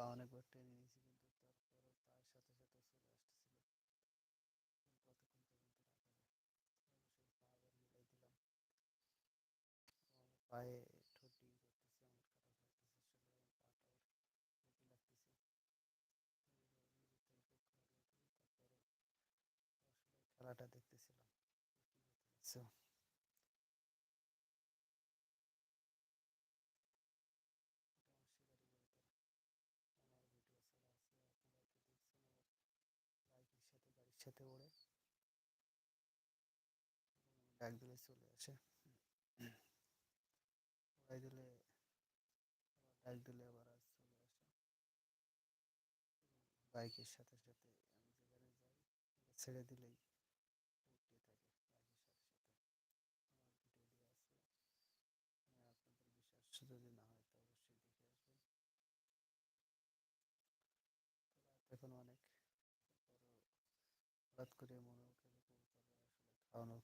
পা অনেকবার টেনে নিয়েছি, কিন্তু তারপরে পায়ের সাথে সাথে চলে আসতেছিল। পায়ে ঠোঁট করতেছে আমার তারপরে খেলাটা দেখতেছিলাম সো আমার সাথে ওড়ে ডাক দিলে চলে আসে। দিলে ডাক দিলে আবার চলে আসে। বাইকের সাথে সাথে আমি ছেড়ে দিলেই বিশ্বাস যদি না হয়, তো অবশ্যই এখন অনেক। হঠাৎ করে মনে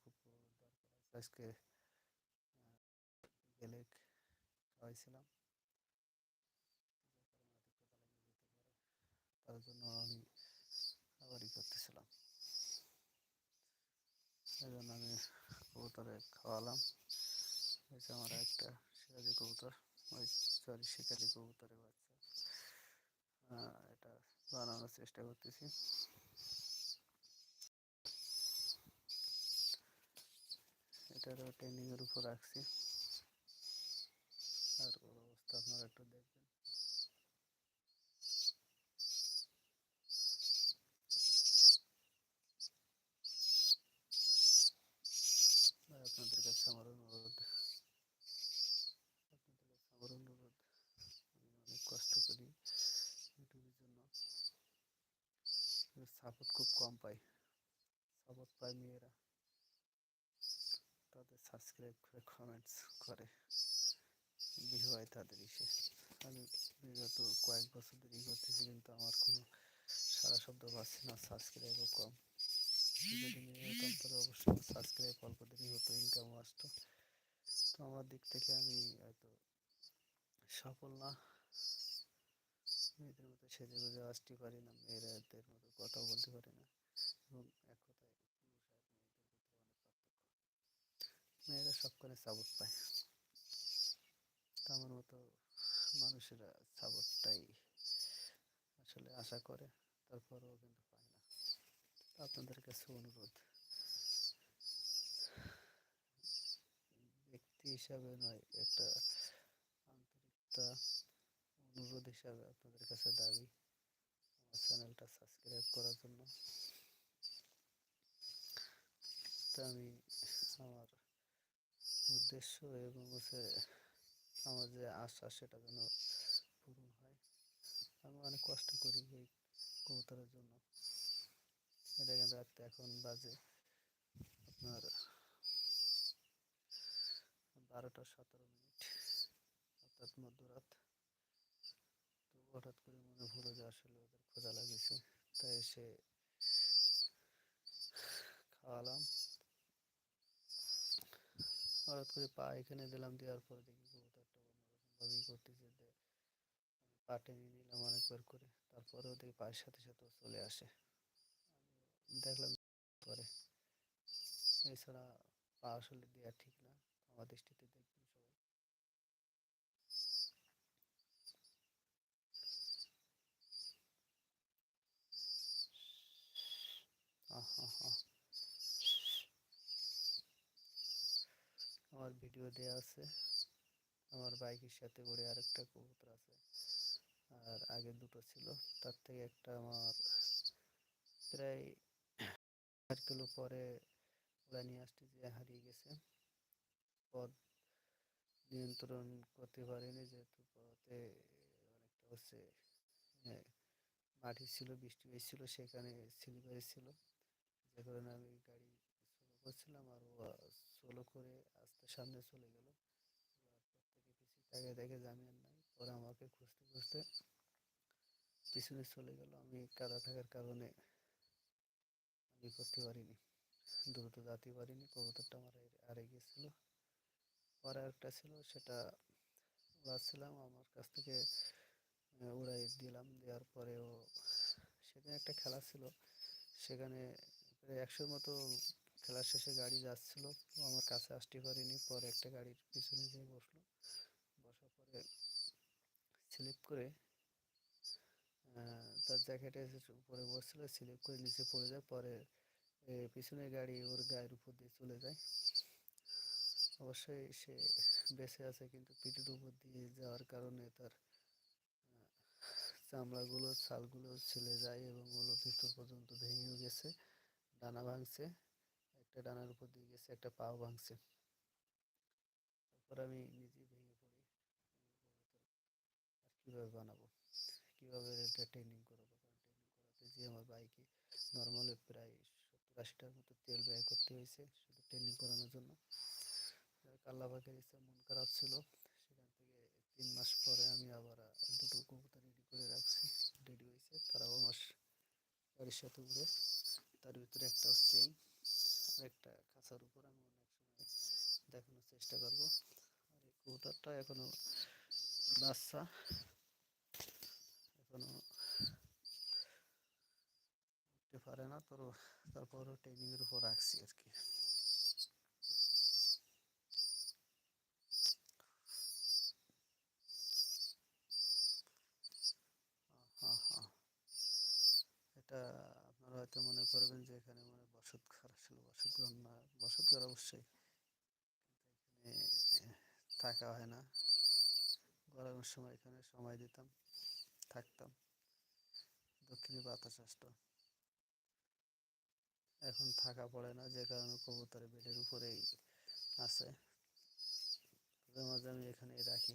খুব আজকে গেলে খাওয়াইছিলাম। তার জন্য আমি আবারই করতেছিলাম। সেই জন্য আমি কবুতরে খাওয়ালাম। হয়েছে আমার একটা সিরাজি কবুতর, ওই সরি শিকারি কবুতরের বাচ্চা। এটা বানানোর চেষ্টা করতেছি। এটারও ট্রেনিংয়ের উপর রাখছি। আর ওর অবস্থা আপনারা একটু দেখবেন। আপনাদের কাছে আমার অনুরোধ, আপনাদের কাছে আমার অনুরোধ, আমি অনেক কষ্ট করি ইউটিউবের জন্য। সাপোর্ট খুব কম পাই। সাপোর্ট পায় মেয়েরা। সাবস্ক্রাইব করে কমেন্টস করে। ভিউ হয় তাদের ইসে। আমি বিগত কয়েক বছর ধরেই করতেছি, কিন্তু আমার কোনো সারা শব্দ পাচ্ছি না সাবস্ক্রাইবও কম। যদি নিয়ে তাহলে অবশ্যই সাবস্ক্রাইব অল্প দিনই হতো ইনকাম আসতো। তো আমার দিক থেকে আমি হয়তো সফল না। মেয়েদের মতো সেজে গুজে আসতে পারি না মেয়েরাদের মতো কথা বলতে পারি না এবং এক কথায় সবখানে সাপোর্ট পায়। আমার মতো মানুষেরা সাপোর্টটাই আসলে আশা করে তারপরেও কিন্তু পায় না। আপনাদের কাছে অনুরোধ। ব্যক্তি হিসাবে নয়, একটা আন্তরিকতা অনুরোধ হিসাবে আপনাদের কাছে দাবি আমার চ্যানেলটা সাবস্ক্রাইব করার জন্য। তা আমি আমার উদ্দেশ্য এবং হচ্ছে আমার যে আশা সেটা যেন পূরণ হয়। আমি অনেক কষ্ট করি এই কবুতরের জন্য। এটা কিন্তু রাখতে এখন বাজে আপনার বারোটা সতেরো মিনিট। অর্থাৎ মধ্যরাত। তো হঠাৎ করে মনে হলো যে আসলে ওদের খোঁজা লাগিয়েছে তাই এসে খাওয়ালাম। হঠাৎ করে পা এখানে দিলাম, দেওয়ার পর দেখি কবুতরটা অন্যরকমভাবেই করতেছে পা টেনে নিলাম অনেকবার করে, তারপরেও দেখি পায়ের সাথে সাথে চলে আসে। দেখলাম পরে। এছাড়া পা আসলে দেওয়া ঠিক না, আমার দৃষ্টিতে দেখবেন সবাই আমার ভিডিও দেওয়া আছে। আমার বাইকের সাথে করে আরেকটা কবুতর আছে। আর আগে দুটো ছিল। তার থেকে একটা আমার প্রায় চার কিলো পরে ওরা নিয়ে আসতে যে হারিয়ে গেছে। পথ নিয়ন্ত্রণ করতে পারিনি যেহেতু পথে অনেকটা হচ্ছে মাটি ছিল, বৃষ্টি হয়েছিল, সেখানে স্লিপ হয়েছিল যে কারণে আমি গাড়ি করছিলাম আর ও স্লো করে আস্তে সামনে চলে গেল। তাকে দেখে জামিন নাই। ওরা আমাকে খুঁজতে খুঁজতে পিছনে চলে গেল। আমি কাদা থাকার কারণে আমি করতে পারিনি। দ্রুত যাতে পারিনি। কবুতরটা আমার হারে গিয়েছিল। পরে একটা ছিল, সেটা উড়াচ্ছিলাম। আমার কাছ থেকে উড়াই দিলাম। দেওয়ার পরেও সেদিন একটা খেলা ছিল। সেখানে প্রায় একশোর মতো খেলার শেষে গাড়ি যাচ্ছিল আমার কাছে আসতে পারিনি। পরে একটা গাড়ির পিছনে যেয়ে বসল। বসার পরে স্লিপ করে তার জ্যাকেটে উপরে বসছিল স্লিপ করে নিচে পড়ে যায়। পরে এ, পিছনের গাড়ি ওর গায়ের উপর দিয়ে চলে যায়। অবশ্যই সে বেঁচে আছে কিন্তু পিঠের উপর দিয়ে যাওয়ার কারণে তার চামড়াগুলো ছালগুলো ছিলে যায় এবং ওগুলো ভিতর পর্যন্ত ভেঙেও গেছে ডানা ভাঙছে। একটা ডানার উপর দিয়ে গেছে, একটা পাও ভাঙছে। তারপর আমি নিজেই ভেঙে পড়ি। আর কীভাবে বানাবো? কীভাবে এটা ট্রেনিং করাবো? ট্রেনিং করাতে যে আমার বাইকে নর্মালি প্রায় সত্তর আশিটার মতো তেল ব্যয় করতে হয়েছে শুধু ট্রেনিং করানোর জন্য। আল্লাহ ইচ্ছা মন খারাপ ছিল, সেখান থেকে তিন মাস পরে আমি আবার দুটো কবুতর রেডি করে রাখছি। রেডি হয়েছে, তারাও আমার গাড়ির সাথে উড়ে, তার ভিতরে একটা হচ্ছে একটা খাঁচার উপর আমি অনেক সময় দেখানোর চেষ্টা করব। আর এই কবুতরটা এখনও বাচ্চা। এখনও উঠতে পারে না তোর তারপরও ট্রেনিংয়ের উপর রাখছি আর কি। এটা আপনারা হয়তো মনে করবেন যে এখানে মানে বসত ঘর আসলে বসত ঘর না, বসত ঘর অবশ্যই। থাকা হয় না। গরমের সময় এখানে সময় দিতাম, থাকতাম। দক্ষিণে বাতাস আসতো। এখন থাকা পড়ে না, যে কারণে কবুতর বেডের উপরেই আছে। মাঝে মাঝে আমি এখানেই রাখি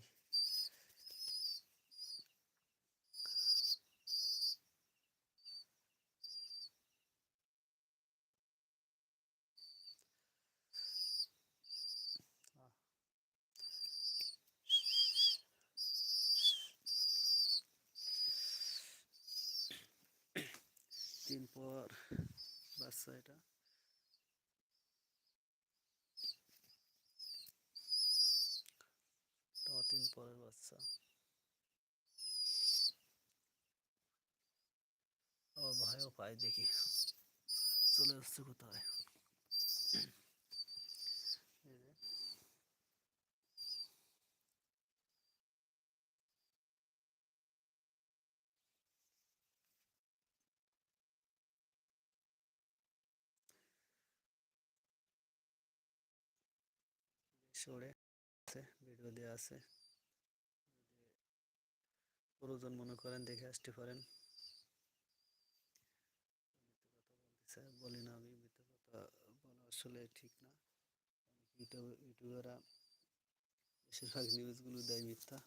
আহ। দিন পর বাচ্চা এটা দিন বাচ্চা আবার ভয়ও পায় দেখি। চলে আসছে কোথায়? সরে ভিডিও দেওয়া আছে। প্রয়োজন মনে করেন, দেখে আসতে পারেন। বলি না আমি, মিথ্যা কথা বলা আসলে ঠিক না। ইউটিউব ইউটিউবাররা বেশিরভাগ নিউজগুলো দেয় মিথ্যা।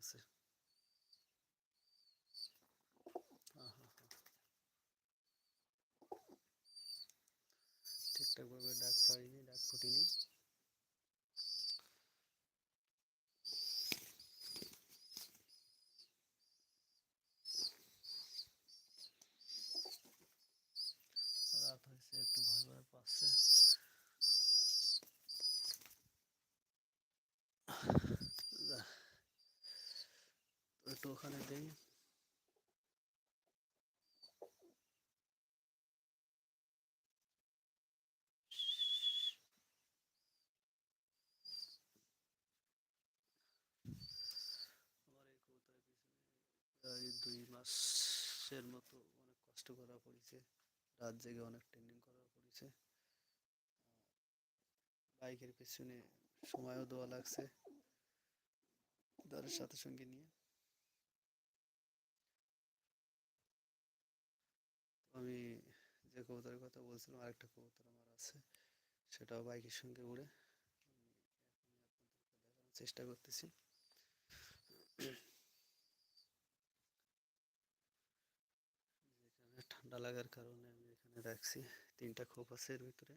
criança. ওখানে দেই। দুই মাসের মতো অনেক কষ্ট করা পড়েছে। রাত জেগে অনেক ট্রেনিং করা পড়েছে। বাইকের পিছনে সময়ও দেওয়া লাগছে। দাদার সাথে সঙ্গে নিয়ে। আমি যে কবুতরের কথা বলছিলাম, আরেকটা কবুতর আমার আছে, সেটাও বাইকের সঙ্গে উড়ে দেখানোর চেষ্টা করতেছি। ঠান্ডা লাগার কারণে আমি এখানে রাখছি, তিনটা খোপ আছে এর ভিতরে।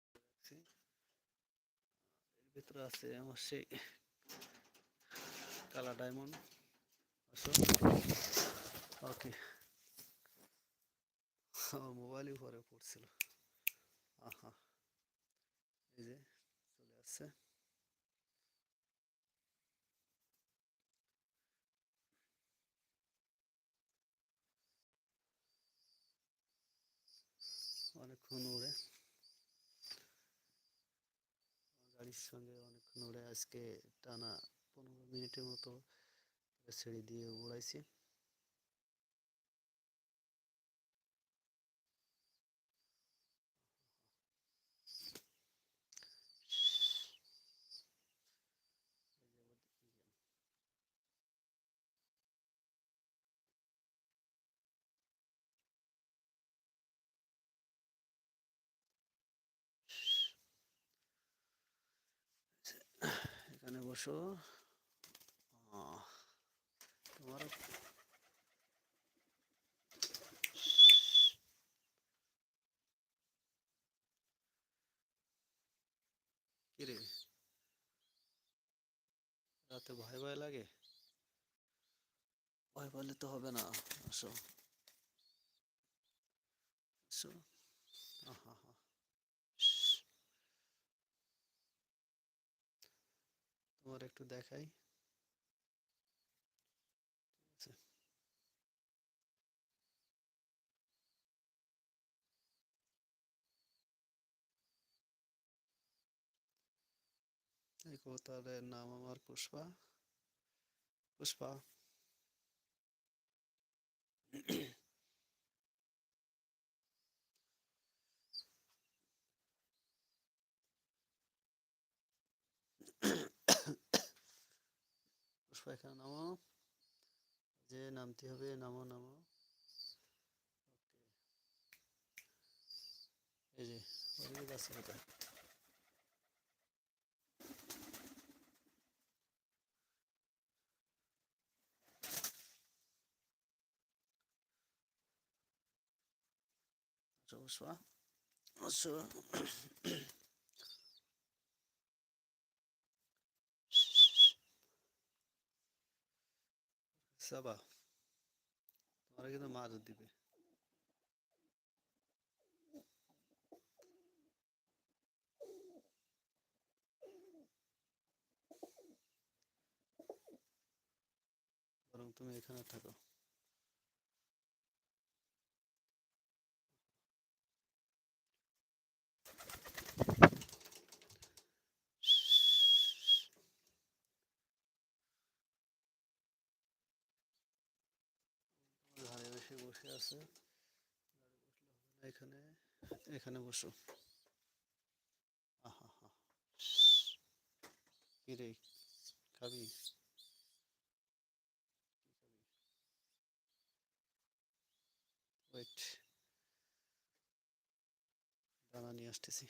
দুটো রাখছি। এর ভিতরে আছে আমার সেই কালা ডায়মন্ড আসো ওকে মোবাইলই উপরে পড়ছিল। আহা। এই যে, চলে আসছে। অনেকক্ষণ উড়ে গাড়ির সঙ্গে অনেকক্ষণ উড়ে আজকে টানা পনেরো মিনিটের মতো ছেড়ে দিয়ে উড়াইছি এখানে বসো। তোমার কিরে রাতে ভয় ভয় লাগে? ভয় পেলে তো হবে না। আসো। আসো আহা হা তোমার একটু দেখাই। এই কবুতরের নাম আমার পুষ্পা। পুষ্পা পুষ্পা এখানে নামো। যে নামতে হবে নামো নামো। এই যে ওদিকে যাচ্ছে কোথায় আসো সাবা তোমরা কিন্তু মাছ দিবে। বরং তুমি এখানে থাকো ঘরে বসে বসে আছে। এখানে এখানে বসো। আহা হা। কি রে খাবি? ওয়েট দানা নিয়ে আসতেছি।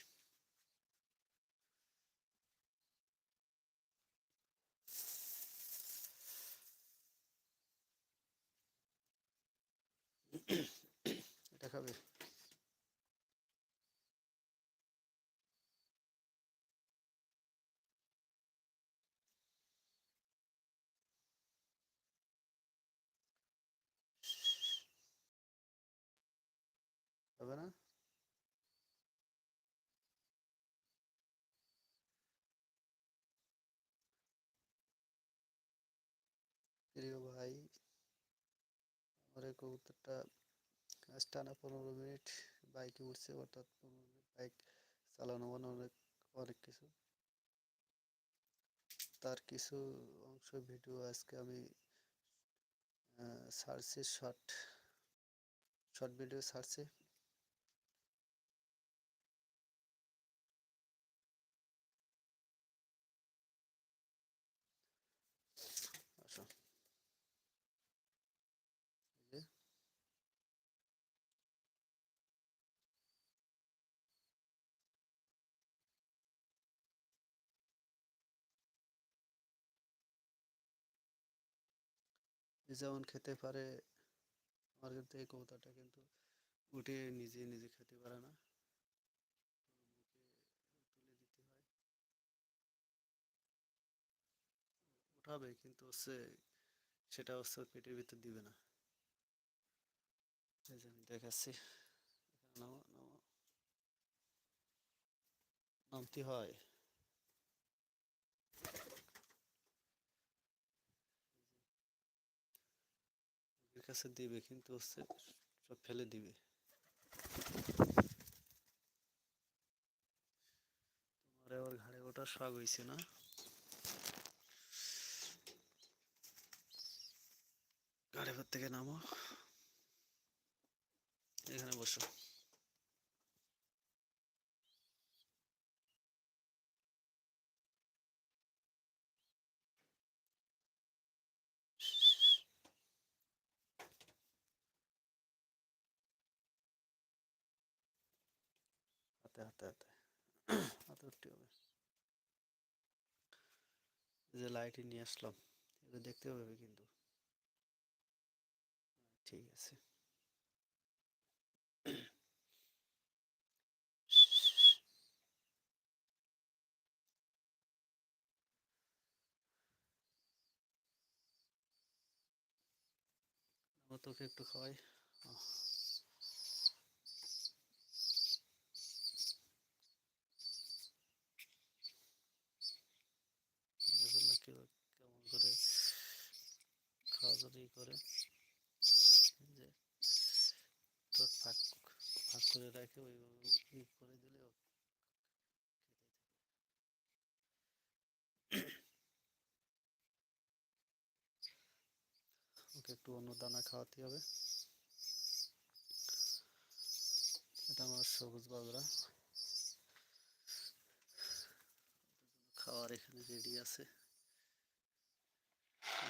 এটা খাবে খাবে না প্রিয় ভাই আমার এই কবুতরটা আজ টানা পনেরো মিনিট, বাইকে উঠছে অর্থাৎ পনেরো মিনিট, বাইক চালানো মানে অনেক অনেক কিছু। তার কিছু অংশ ভিডিও আজকে আমি সার্চে শর্ট শর্ট ভিডিও ছাড়ছি যেমন খেতে পারে, আমার কিন্তু এই কবুতরটা কিন্তু উঠে নিজে নিজে খেতে পারে না। উঠাবে কিন্তু হচ্ছে, সেটা হচ্ছে পেটের ভিতর দিবে না। এই যে আমি দেখাচ্ছি নামতে হয়। কাছে দিবে কিন্তু হচ্ছে সব ফেলে দিবে। তোমার আবার ঘাড়ে ওটা শখ হয়েছে না? ঘাড়ে ঘর থেকে নামো। এখানে বসো। হাতে। হাতে উঠতে হবে যে লাইটে নিয়ে আসলাম, এগুলো দেখতে হবে কিন্তু। ঠিক আছে। তোকে একটু খাওয়াই আহ। দেখুন না কেউ কেমন করে খাওয়া দাওয়া করে এই যে ঠোঁট ফাঁক ফাঁক করে রাখে ই করে দিলে ওকে একটু অন্য দানা খাওয়াতে হবে। এটা আমার সবুজ বাজরা। খাওয়ার এখানে রেডি আছে।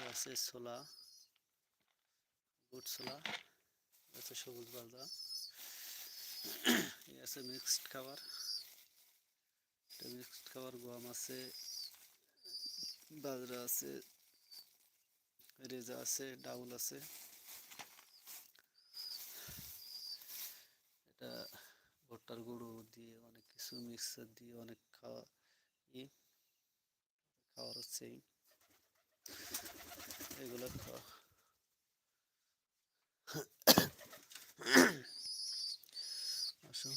আছে ছোলা, বুট ছোলা আছে সবুজ বাজরা। আছে মিক্সড খাবার এটা মিক্সড খাবার গম আছে বাজরা আছে রেজা আছে ডাউল আছে এটা ভুট্টার গুঁড়ো দিয়ে অনেক কিছু মিক্সার দিয়ে অনেক খাওয়া ই খাওয়ার হচ্ছে এগুলো খাওয়া আসো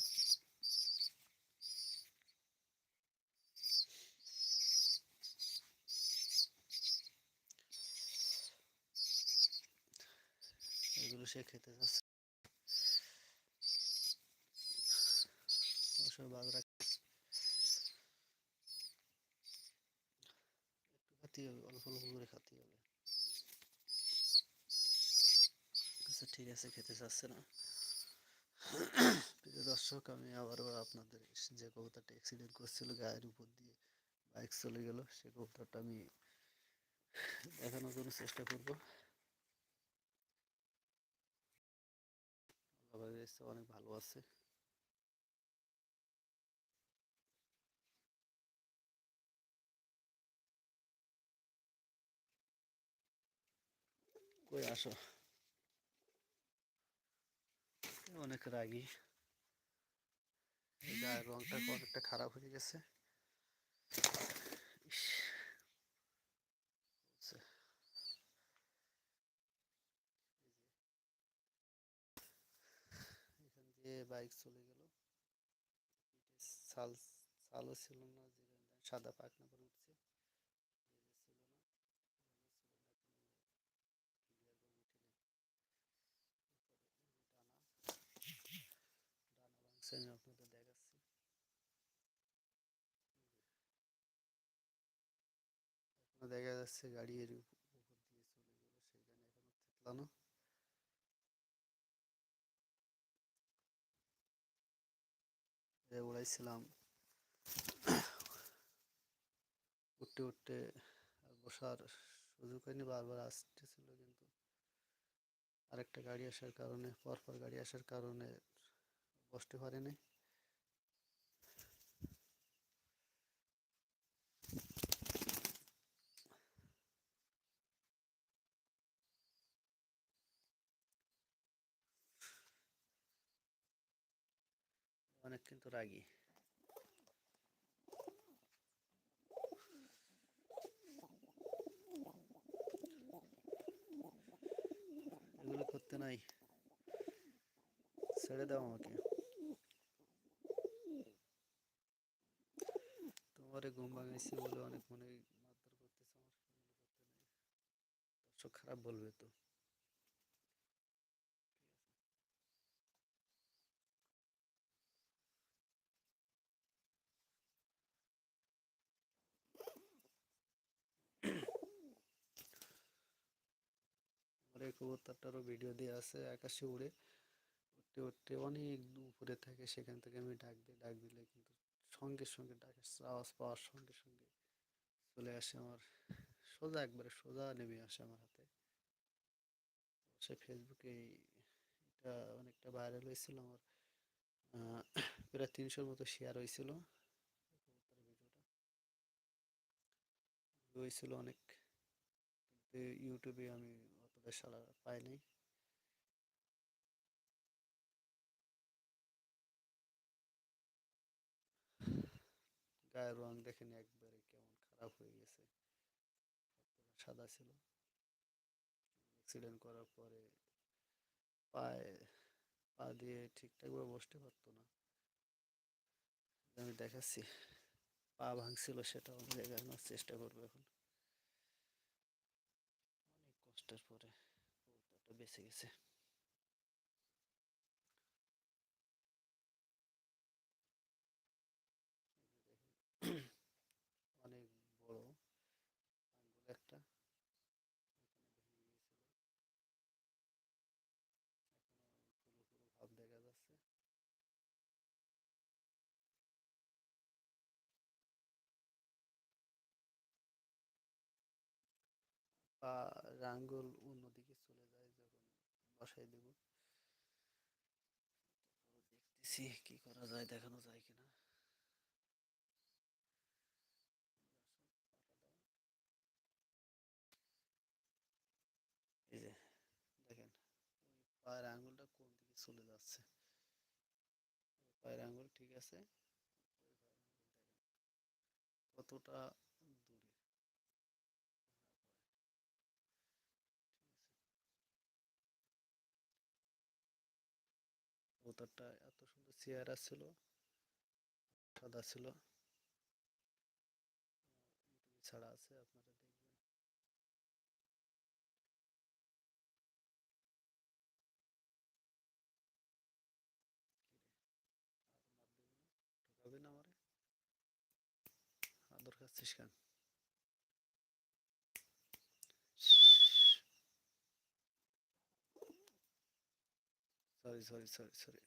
এগুলো সে খেতে যাচ্ছে একটু খাতে হবে অল্প অল্প করে খাতে হবে আচ্ছা ঠিক আছে খেতে চাচ্ছে না প্রিয় দর্শক, আমি আবারও আপনাদের যে কবুতরটা অ্যাক্সিডেন্ট করছিল গায়ের উপর দিয়ে বাইক চলে গেল, সে কবুতরটা আমি দেখানোর জন্য চেষ্টা করব। অনেক ভালো আছে। কই আসো? অনেক রাগী। গায়ের রংটা অনেকটা খারাপ হয়ে গেছে। এখান দিয়ে বাইক চলে গেল। সাল সালও ছিল না সাদা করে উঠছে এই যে ছিল না, ডানা ডানা ভাঙছে আমি আপনাদের দেখাচ্ছি এখনও দেখা যাচ্ছে গাড়ি উপর দিয়ে চলে গেল সেখানে এখনও থেতলে জানো উড়াইছিলাম উঠতে উঠতে বসার সুযোগ হয়নি বারবার আসতেছিল কিন্তু আরেকটা গাড়ি আসার কারণে পরপর গাড়ি আসার কারণে বসতে পারিনি অনেক কিন্তু রাগী। এগুলো করতে নাই। ছেড়ে দাও আমাকে। তোমারে ঘুম ভাঙাইছি বলে অনেক মনে মারধর করতেছে, আমার করতে দর্শক খারাপ বলবে তো। কবুতরটারও ভিডিও দেওয়া আছে আকাশে উড়ে। উঠতে উঠতে অনেক উপরে থাকে, সেখান থেকে আমি ডাক দিই, ডাক দিলে কিন্তু সঙ্গে সঙ্গে ডাকের আওয়াজ পাওয়ার সঙ্গে সঙ্গে চলে আসে আমার। সোজা একবারে, সোজা নেমে আসে আমার হাতে। সে ফেসবুকে এটা অনেকটা ভাইরাল হয়েছিল আমার। প্রায় তিনশোর মতো শেয়ার হয়েছিল। হয়েছিল অনেক। ইউটিউবে আমি অতটা সাড়া পাই নাই। গায়ের রং দেখেন একবারে কেমন খারাপ হয়ে গেছে। সাদা ছিল। অ্যাক্সিডেন্ট করার পরে পায়ে, পা দিয়ে ঠিকঠাকভাবে বসতে পারতো না। আমি দেখাচ্ছি, পা ভাঙছিল সেটা আমি দেখানোর চেষ্টা করব এখন। অনেক পরে বেঁচে গেছে অনেক বড় আঙ্গুল একটা এখানে ভেঙে গিয়েছিল এখনও পুরো পুরো ভাব দেখা যাচ্ছে পা আঙ্গুল অন্যদিকে চলে যায় যখন বসাই দেব। দেখতেছি কি করা যায়, দেখানো যায় কিনা। এই যে, দেখেন পায়ের আঙ্গুলটা কোন দিকে চলে যাচ্ছে। পায়ের আঙ্গুল ঠিক আছে কতটা কবুতরটা এত সুন্দর চেহারা ছিল, সাদা ছিল। ছাড়া আছে, আপনারা দেখবেন। ঠকাবে না আমারে। আদর খাচ্ছিস কেন? সরি সরি সরি সরি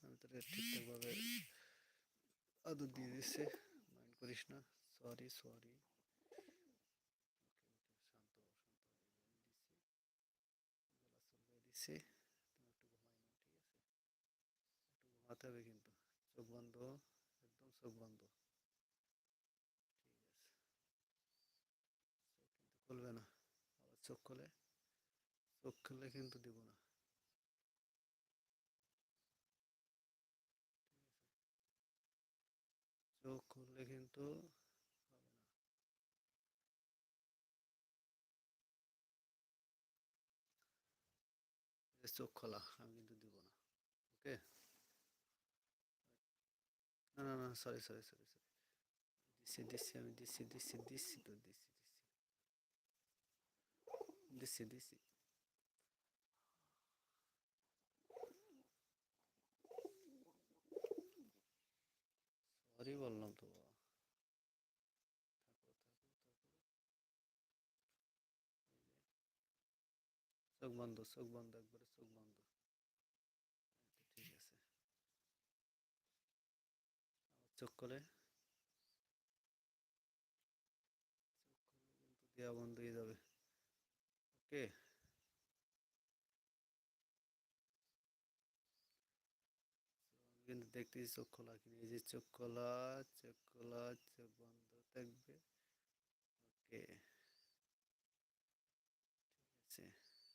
আমি তোকে ঠিকঠাকভাবে আদর দিয়ে দিচ্ছে মাইন্ড করিস না সরি সরি দিচ্ছি ঘুমাতে হবে কিন্তু চোখ বন্ধ একদম চোখ বন্ধ ঠিক আছে খুলবে না আবার চোখ খুলে চোখ খুললে কিন্তু দিব না চোখ খুললে কিন্তু চোখ খোলা, আমি কিন্তু দিব না। ওকে? না না না সরি সরি সরি সরি দিচ্ছি দিচ্ছি, আমি দিচ্ছি দিচ্ছি দিচ্ছি তো, দিচ্ছি দিচ্ছি। দিচ্ছি দিচ্ছি। সরি বললাম তো। চোখ বন্ধ চোখ বন্ধ, একবারে চোখ বন্ধ। ঠিক আছে। চোখ করে দেওয়া বন্ধ হয়ে যাবে। ওকে কিন্তু দেখতেছি চোখ খোলা কিনা, এই যে চোখ খোলা চোখ খোলা, চোখ বন্ধ থাকবে। ওকে, ঠিক আছে।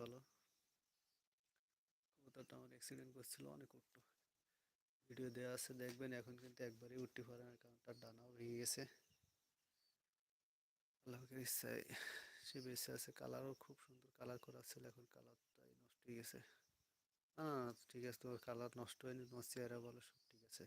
ভালো কবুতরটা আমার অ্যাক্সিডেন্ট করছিল, অনেক উঠতো ভিডিও দেওয়া আছে, দেখবেন। এখন কিন্তু একবারই উঠতে পারে না, কারণ তার ডানাও ভেঙে গেছে। আল্লাহকে ইচ্ছায় সে বেঁচে আছে। কালারও খুব সুন্দর কালার করা ছিল, এখন কালারটাই নষ্ট হয়ে গেছে। ঠিক আছে তোমার কালার নষ্ট হয়নি তোমার চেহারা বলো সব ঠিক আছে।